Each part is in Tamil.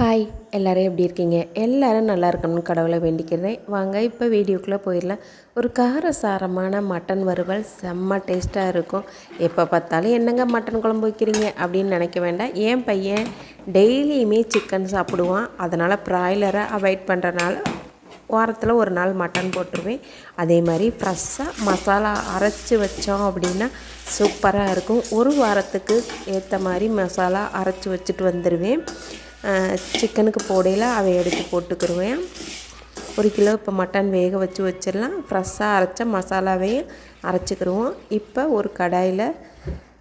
ஹாய் எல்லோரும் எப்படி இருக்கீங்க? எல்லோரும் நல்லா இருக்கணும்னு கடவுளை வேண்டிக்கிறேன். வாங்க இப்போ வீடியோக்குள்ளே போயிடலாம். ஒரு காரசாரமான மட்டன் வறுவல் செம்ம டேஸ்ட்டாக இருக்கும். எப்போ பார்த்தாலும் என்னங்க மட்டன் குழம்பு வைக்கிறீங்க? அப்படின்னு நினைக்க வேண்டாம். என் பையன் டெய்லியுமே சிக்கன் சாப்பிடுவான். அதனால் ப்ராய்லரை அவாய்ட் பண்ணுறனால வாரத்தில் ஒரு நாள் மட்டன் போட்டுருவேன். அதே மாதிரி ஃப்ரெஷ்ஷாக மசாலா அரைச்சி வச்சோம் அப்படின்னா சூப்பராக இருக்கும். ஒரு வாரத்துக்கு ஏற்ற மாதிரி மசாலா அரைச்சி வச்சுட்டு வந்துடுவேன் சிக்கனுக்கு போடையில் அதை எடுத்து போட்டுக்கிடுவேன் ஒரு கிலோ இப்போ மட்டன் வேக வச்சு வச்சிடலாம். ஃப்ரெஷ்ஷாக அரைச்ச மசாலாவையும் அரைச்சிக்கிடுவோம் இப்போ ஒரு கடாயில்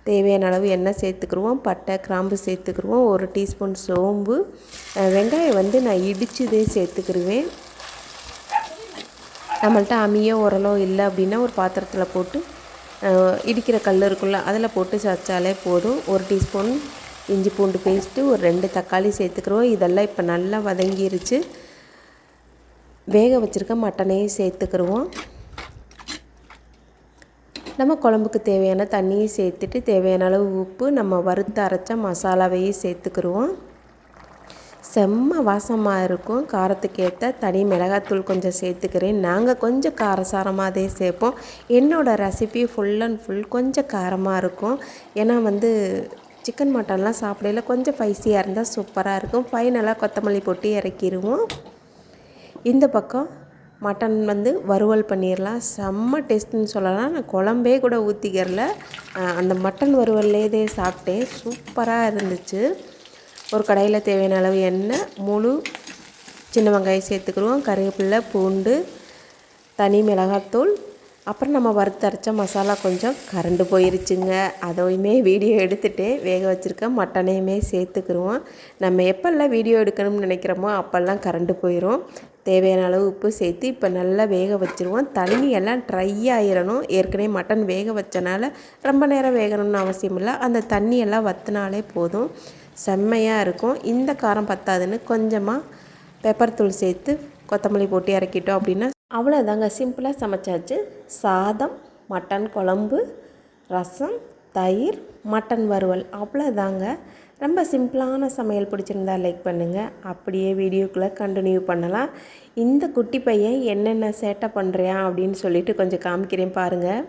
தேவையான அளவு எண்ணெய் சேர்த்துக்கிடுவோம் பட்டை கிராம்பு சேர்த்துக்கிடுவோம் ஒரு டீஸ்பூன் சோம்பு. வெங்காயம் வந்து நான் இடிச்சுதே சேர்த்துக்கிடுவேன் நம்மள்ட்ட அம்மியோ உரலோ இல்லை அப்படின்னா ஒரு பாத்திரத்தில் போட்டு இடிக்கிற கல் இருக்குல்ல அதில் போட்டு சச்சாலே போதும். ஒரு டீஸ்பூன் இஞ்சி பூண்டு பேஸ்ட்டு ஒரு ரெண்டு தக்காளி சேர்த்துக்கிறோம். இதெல்லாம் இப்போ நல்லா வதங்கிருச்சு. வேக வச்சுருக்க மட்டனையும் சேர்த்துக்கிடுவோம் நம்ம குழம்புக்கு தேவையான தண்ணியும் சேர்த்துட்டு தேவையான அளவு உப்பு நம்ம வறுத்து அரைச்ச மசாலாவையும் சேர்த்துக்கிடுவோம் செம்ம வாசமாக இருக்கும். காரத்துக்கேற்ற தனி மிளகாத்தூள் கொஞ்சம் சேர்த்துக்கிறேன். நாங்கள் கொஞ்சம் காரசாரமாகவே சேர்ப்போம். என்னோடய ரெசிபி ஃபுல் அண்ட் ஃபுல் கொஞ்சம் காரமாக இருக்கும். ஏன்னா வந்து சிக்கன் மட்டன்லாம் சாப்பிடையில கொஞ்சம் ஸ்பைசியாக இருந்தால் சூப்பராக இருக்கும். ஃபைனலாக கொத்தமல்லி போட்டு இறக்கிடுவோம் இந்த பக்கம் மட்டன் வந்து வறுவல் பண்ணிடலாம் செம்ம டேஸ்ட்டுன்னு சொல்லலாம். நான் குழம்பே கூட ஊற்றிக்கிறல அந்த மட்டன் வறுவல்லேதே சாப்பிட்டேன். சூப்பராக இருந்துச்சு. ஒரு கடையில் தேவையான அளவு எண்ணெய் முழு சின்ன வெங்காயம் சேர்த்துக்கிடுவோம். கருவேப்பில்லை பூண்டு தனி மிளகாத்தூள் அப்புறம் நம்ம வறுத்து அரைச்ச மசாலா கொஞ்சம் கரண்டு போயிருச்சுங்க. அதையுமே வீடியோ எடுத்துகிட்டு வேக வச்சுருக்க மட்டனையுமே சேர்த்துக்கிருவோம். நம்ம எப்போல்லாம் வீடியோ எடுக்கணும்னு நினைக்கிறோமோ அப்போல்லாம் கரண்டு போயிடும் தேவையான அளவு உப்பு சேர்த்து இப்போ நல்லா வேக வச்சுருவோம். தண்ணி எல்லாம் ட்ரை ஆயிடணும் ஏற்கனவே மட்டன் வேக வச்சனால ரொம்ப நேரம் வேகணும்னு அவசியம் இல்லை. அந்த தண்ணியெல்லாம் வற்றினாலே போதும். செம்மையாக இருக்கும். இந்த காரம் பத்தாதுன்னு கொஞ்சமாக பெப்பர் தூள் சேர்த்து கொத்தமல்லி போட்டு இறக்கிட்டோம் அப்படின்னா அவ்வளோதாங்க சிம்பிளாக சமைச்சாச்சு. சாதம் மட்டன் குழம்பு ரசம் தயிர் மட்டன் வறுவல். அவ்வளோதாங்க ரொம்ப சிம்பிளான சமையல் பிடிச்சிருந்தா லைக் பண்ணுங்கள் அப்படியே வீடியோக்குள்ளே கண்டினியூ பண்ணலாம். இந்த குட்டி பையன் என்னென்ன சேட்டை பண்ணுறியான் அப்படின்னு சொல்லிட்டு கொஞ்சம் காமிக்கிறேன் பாருங்கள்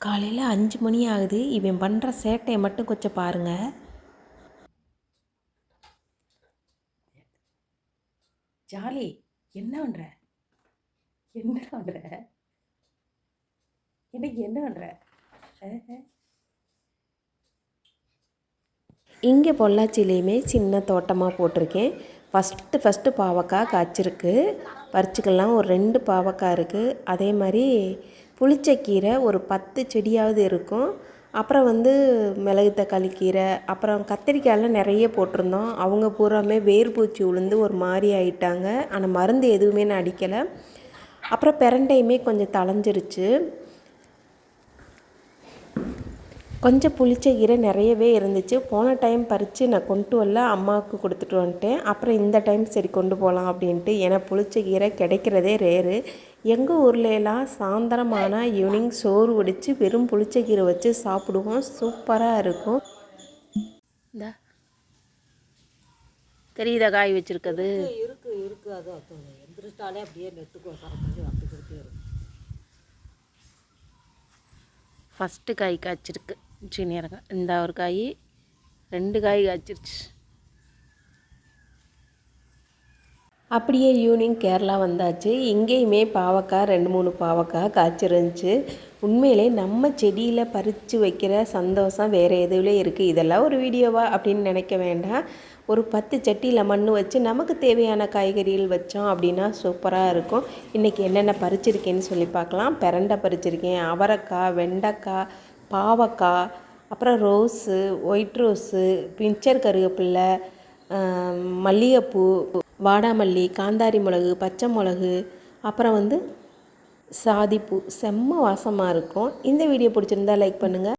காலையில் அஞ்சு மணி ஆகுது. இவன் பண்ணுற சேட்டையை மட்டும் கொஞ்சம் பாருங்கள் ஜாலி என்ன பண்ணுற என்ன பண்ணுற இன்னைக்கு என்ன பண்ணுற இங்கே பொள்ளாச்சியிலையுமே சின்ன தோட்டமாக போட்டிருக்கேன். ஃபஸ்ட்டு ஃபஸ்ட்டு பாவக்காய் காய்ச்சிருக்கு. பறிச்சுக்கலாம். ஒரு ரெண்டு பாவக்காய் இருக்குது அதே மாதிரி புளிச்சக்கீரை ஒரு பத்து செடியாவது இருக்கும். அப்புறம் வந்து மிளகு தக்காளி கீரை அப்புறம் கத்திரிக்காயெல்லாம் நிறைய போட்டிருந்தோம். அவங்க பூராமே வேர்பூச்சி உளுந்து ஒரு மாதிரி ஆயிட்டாங்க. ஆனால் மருந்து எதுவுமே நான் அடிக்கலை. அப்புறம் பிரண்டையுமே கொஞ்சம் தளைஞ்சிருச்சு. கொஞ்சம் புளிச்ச கீரை நிறையவே இருந்துச்சு. போன டைம் பறித்து நான் கொண்டு வரல அம்மாவுக்கு கொடுத்துட்டு வந்துட்டேன். அப்புறம் இந்த டைம் சரி கொண்டு போகலாம் அப்படின்ட்டு ஏன்னா புளிச்ச கீரை கிடைக்கிறதே ரேரு எங்கள் ஊர்லலாம் சாயந்தரமான ஈவினிங் சோறு வடித்து வெறும் புளிச்ச கீரை வச்சு சாப்பிடுவோம். சூப்பராக இருக்கும். இந்த தெரியுதா காய் வச்சுருக்குது இருக்கு இருக்கு அது எந்திரிச்சிட்டாலே அப்படியே நெட்டுக்கு சரக்கு வந்துக்கிட்டே இருக்கும். ஃபஸ்ட்டு காய் காய்ச்சிருக்கு சீனியரக்காய் இந்த ஒரு காய் ரெண்டு காய் காய்ச்சிருச்சு. அப்படியே ஈவினிங் கேரளா வந்தாச்சு. இங்கேயுமே பாவக்காய் ரெண்டு மூணு பாவக்காய் காய்ச்சிருந்துச்சு. உண்மையிலே நம்ம செடியில் பறித்து வைக்கிற சந்தோஷம் வேறு எதுவுலேயே இருக்குது இதெல்லாம் ஒரு வீடியோவா அப்படின்னு நினைக்க வேண்டாம். ஒரு பத்து சட்டியில் மண் வச்சு நமக்கு தேவையான காய்கறிகள் வச்சோம் அப்படின்னா சூப்பராக இருக்கும். இன்றைக்கி என்னென்ன பறிச்சிருக்கேன்னு சொல்லி பார்க்கலாம். பெரண்டை பறிச்சிருக்கேன். அவரைக்காய் வெண்டைக்காய் பாவக்காய் அப்புறம் ரோஸு ஒயிட் ரோஸு பிஞ்சர் கருவேப்பில்லை மல்லிகைப்பூ. வாடாமல்லி காந்தாரி மிளகு பச்சை மிளகு அப்புறம் வந்து சாதிப்பூ. செம்ம வாசமாக இருக்கும். இந்த வீடியோ பிடிச்சிருந்தா லைக் பண்ணுங்கள்